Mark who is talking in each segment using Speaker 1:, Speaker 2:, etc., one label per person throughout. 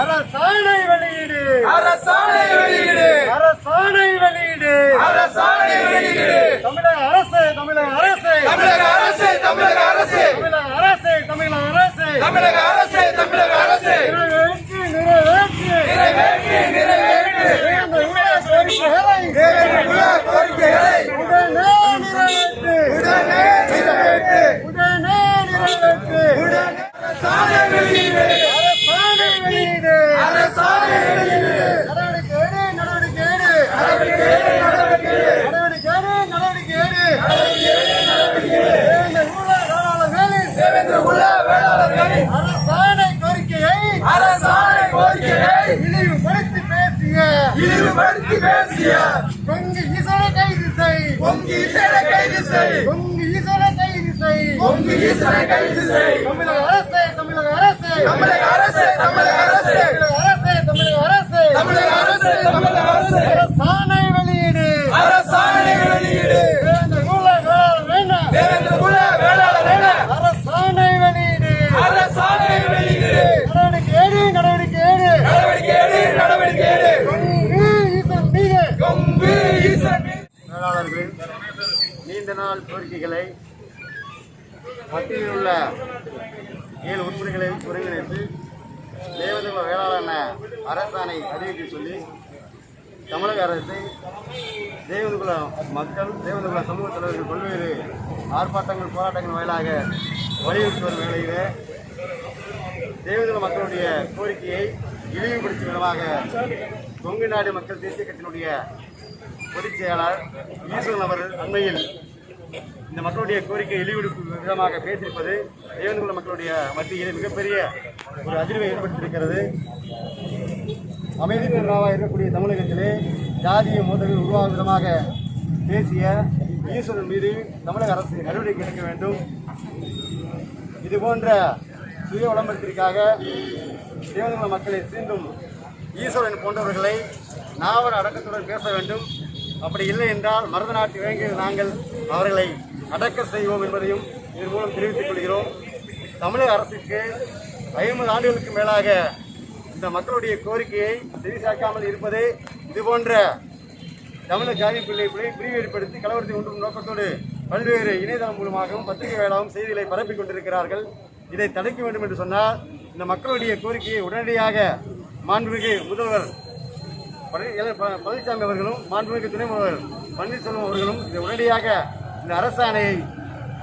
Speaker 1: அரசாணை வெளியீடு. அரசாணை வெளியீடு. இழிவுபடுத்தி பேசிய
Speaker 2: கொங்கு ஈசனை கைது செய்.
Speaker 1: பொங்கி ஈசனை கைது செய்.
Speaker 2: கொங்கு ஈசனை கைது செய்.
Speaker 1: பொங்கி ஈசனை கைது செய்.
Speaker 2: தமிழக அரசே தமிழக அரசே.
Speaker 1: தமிழக அரசு தமிழக அரசு.
Speaker 2: தமிழக அரசே தமிழக அரசே.
Speaker 1: தமிழக அரசு தமிழக அரசு
Speaker 2: அரசாணை வெளியீடு
Speaker 1: அரசாணை வெளியீடு
Speaker 2: வேந்த குல வேளாளர் வேண்டாம்
Speaker 1: தேவேந்திர குல வேளாளர் என
Speaker 2: அரசாணை வெளியீடு
Speaker 1: அரசாணை வெளியீடு
Speaker 2: நடவடிக்கை ஏடு நடவடிக்கை ஏடு
Speaker 1: நடவடிக்கை எடு நடவடிக்கை எடு
Speaker 2: கொங்கு ஈசன் மீது
Speaker 1: கொங்கு ஈசன் மீது
Speaker 2: வேளாளர்களின் நீண்ட கோரிக்கைகளை மத்தியில் உள்ள ஏழு உறுப்பினர்களை ஒருங்கிணைத்து தேவதகுல வேளாளன அரசாணை அறிவிக்க சொல்லி தமிழக அரசை தேவதகுல மக்கள் தேவதகுல சமூக தலைவர்கள் பல்வேறு ஆர்ப்பாட்டங்கள் போராட்டங்கள் வாயிலாக வலியுறுத்தி வரும் வேளையிலே தேவதகுல மக்களுடைய கோரிக்கையை இழிவுபடுத்தும் விதமாக கொங்கு நாடு மக்கள் தேசிய கட்சியினுடைய பொதுச் செயலாளர் ஈஸ்வரன் அவர்கள் அண்மையில் இந்த மக்களுடைய கோரிக்கை இழிவுபடுத்தும் விதமாக பேசியிருப்பது தேவன்குல மக்களுடைய மத்தியில் மிகப்பெரிய ஒரு அதிர்வை ஏற்படுத்தியிருக்கிறது. அமைதி பெருநாவாக இருக்கக்கூடிய தமிழகத்திலே ஜாதிய மோதல்கள் உருவாகும் விதமாக பேசிய ஈஸ்வரன் மீது தமிழக அரசு நடவடிக்கை எடுக்க வேண்டும். இது போன்ற சுய விளம்பரத்திற்காக தேவதகுல மக்களை சீண்டும் ஈஸ்வரன் போன்றவர்களை நாவல் அடக்கத்துடன் பேச வேண்டும். அப்படி இல்லை என்றால் மருத நாட்டு இளைஞர்கள் நாங்கள் அவர்களை அடக்க செய்வோம் என்பதையும் இதன் மூலம் தெரிவித்துக் கொள்கிறோம். தமிழக அரசுக்கு ஐம்பது ஆண்டுகளுக்கு மேலாக இந்த மக்களுடைய கோரிக்கையை செவிசாக்காமல் இருப்பதே இதுபோன்ற தமிழக ஜாதி பிள்ளை பிள்ளை பிரிவு ஏற்படுத்தி கலவரத்தை உண்டும் நோக்கத்தோடு பல்வேறு இணையதளம் மூலமாகவும் பத்திரிகை வேளாவும் செய்திகளை பரப்பிக் கொண்டிருக்கிறார்கள். இதை தடுக்க வேண்டும் என்று சொன்னால் இந்த மக்களுடைய கோரிக்கையை உடனடியாக மாண்புமிகு முதல்வர் பழனிசாமி அவர்களும் மாண்புமிகு துணை முதல்வர் பன்னீர்செல்வம் அவர்களும் இதை உடனடியாக இந்த அரசாணையை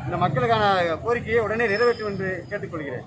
Speaker 2: இந்த மக்களுக்கான கோரிக்கையை உடனே நிறைவேற்றும் என்று கேட்டுக்கொள்கிறேன்.